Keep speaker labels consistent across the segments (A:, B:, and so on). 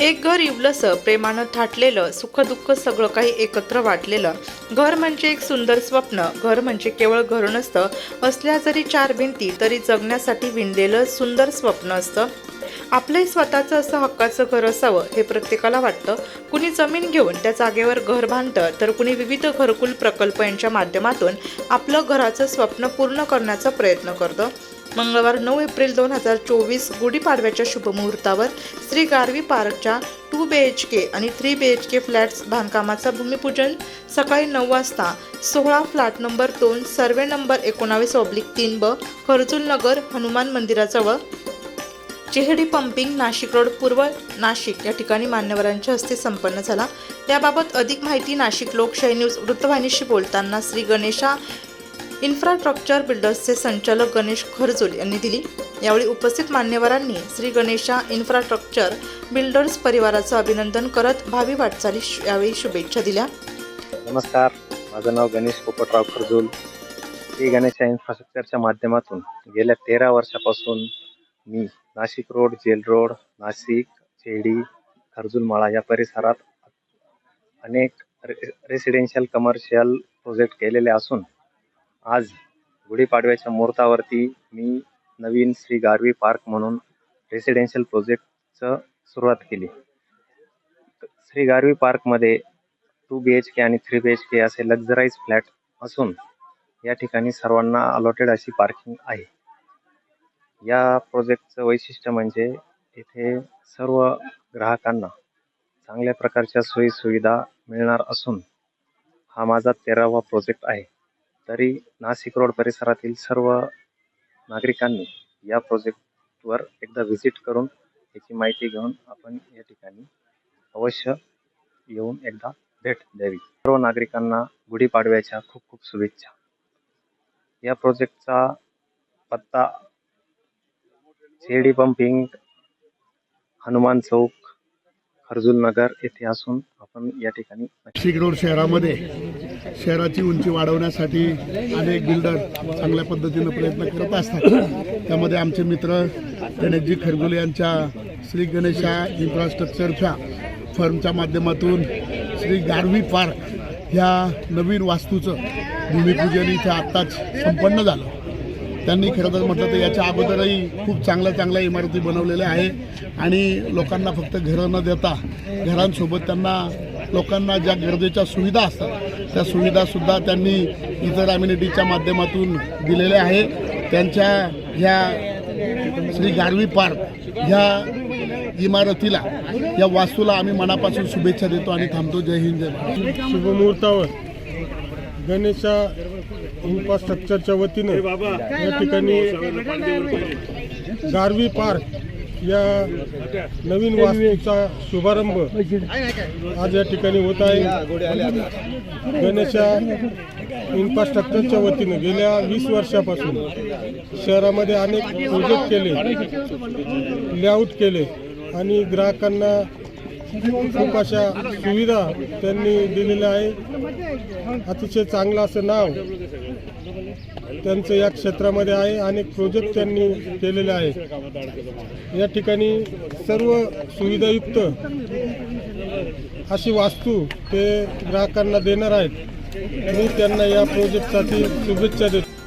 A: एक घर इवलंसं प्रेमानं थाटलेलं सुखदुःख सगळं काही एकत्र वाटलेलं. घर म्हणजे एक सुंदर स्वप्न. घर म्हणजे केवळ घर नसतं. असल्या जरी चार भिंती तरी जगण्यासाठी विणलेलं सुंदर स्वप्न असतं. आपलंही स्वतःचं असं हक्काचं घर असावं हे प्रत्येकाला वाटतं. कुणी जमीन घेऊन त्या जागेवर घर बांधतं तर कुणी विविध घरकुल प्रकल्प यांच्या माध्यमातून आपलं घराचं स्वप्न पूर्ण करण्याचा प्रयत्न करतं. मंगळवार नऊ एप्रिल दोन हजार चोवीस गुढीपाडव्याच्या शुभमुहूर्तावर श्री गारवी पार्कच्या टू बी एच के आणि three B H K flats बांधकामाचं भूमिपूजन. सकाळी नऊ वाजता सोळा फ्लॅट नंबर दोन सर्वे नंबर एकोणावीस ऑब्लिक तीन ब खर्जुलनगर हनुमान मंदिराजवळ. चेहडी पंपिंग नाशिक रोड पूर्व नाशिक या ठिकाणी मान्यवरांच्या हस्ते संपन्न झाला. याबाबत अधिक माहिती नाशिक लोकशाही न्यूज वृत्तवाहिनीशी बोलताना श्री गणेशा इन्फ्रास्ट्रक्चर बिल्डर्सचे संचालक गणेश खरजुल यांनी दिली. यावेळी उपस्थित मान्यवरांनी श्री गणेशा इन्फ्रास्ट्रक्चर बिल्डर्स परिवाराचं अभिनंदन करत भावी वाटचाली यावेळी शुभेच्छा दिल्या.
B: नमस्कार. माझं नाव गणेश पोपटराव खरजूल. श्री गणेशा इन्फ्रास्ट्रक्चरच्या माध्यमातून गेल्या तेरा वर्षापासून मी Nashik road jail road Nashik Chehedi Kharjulmala या परिसरात अनेक रे रेसिडेन्शियल कमर्शियल प्रोजेक्ट केलेले असून आज गुढीपाडव्याच्या मुहूर्तावरती मी नवीन श्री गारवी पार्क म्हणून रेसिडेन्शियल प्रोजेक्टचं सुरुवात केली. श्री गारवी पार्कमध्ये टू बी एच के आणि थ्री बी एच के असे लक्झराईज फ्लॅट असून या ठिकाणी सर्वांना अलॉटेड अशी पार्किंग आहे. या प्रोजेक्टचं वैशिष्ट्य म्हणजे इथे सर्व ग्राहकांना चांगल्या प्रकारच्या सोयीसुविधा मिळणार असून हा माझा तेरावा प्रोजेक्ट आहे. तरी नाशिक रोड परिसरातील सर्व नागरिकांनी या प्रोजेक्टवर एकदा व्हिजिट करून याची माहिती घेऊन आपण या ठिकाणी अवश्य येऊन एकदा भेट द्यावी. सर्व नागरिकांना गुढीपाडव्याच्या खूप खूप शुभेच्छा. या प्रोजेक्टचा पत्ता शेडी पंपिंग हनुमान चौक खरजूल नगर येथे असून आपण या ठिकाणी
C: नाशिक रोड शहरामध्ये शहराची उंची वाढवण्यासाठी अनेक बिल्डर चांगल्या पद्धतीनं प्रयत्न करत असतात. त्यामध्ये आमचे मित्र गणेशजी खरगुले यांच्या श्री गणेशा इन्फ्रास्ट्रक्चरच्या फर्मच्या माध्यमातून श्री गारवी पार्क ह्या नवीन वास्तूचं भूमिपूजन इथं आत्ताच संपन्न झालं. त्यांनी खरं तर म्हटलं तर याच्या अगोदरही खूप चांगल्या चांगल्या इमारती बनवलेल्या आहे आणि लोकांना फक्त घरं न देता घरांसोबत त्यांना लोकांना ज्या गरजेच्या सुविधा असतात त्या सुविधासुद्धा त्यांनी इतर अम्युनिटीच्या माध्यमातून दिलेल्या आहे त्यांच्या ह्या श्री गारवी पार्क ह्या इमारतीला या वास्तूला आम्ही मनापासून शुभेच्छा देतो आणि थांबतो. जय हिंद जय
D: शुभमुहूर्तावर गणेशा इन्फ्रास्ट्रक्चरच्या वतीनं या ठिकाणी गारवी पार्क या नवीन वास्तूचा शुभारंभ आज या ठिकाणी होत आहे. गणेशा इन्फ्रास्ट्रक्चरच्या वतीनं गेल्या वीस वर्षापासून शहरामध्ये अनेक प्रोजेक्ट केले लेआउट केले आणि ग्राहकांना खूप अशा सुविधा त्यांनी दिलेल्या आहे अतिशय चांगलं असं नाव त्यांचं या क्षेत्रामध्ये आहे अनेक प्रोजेक्ट त्यांनी केलेले आहे. या ठिकाणी सर्व सुविधायुक्त अशी वास्तू ते ग्राहकांना देणार आहेत. मी त्यांना या प्रोजेक्टसाठी शुभेच्छा देतो.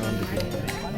A: なんですよ。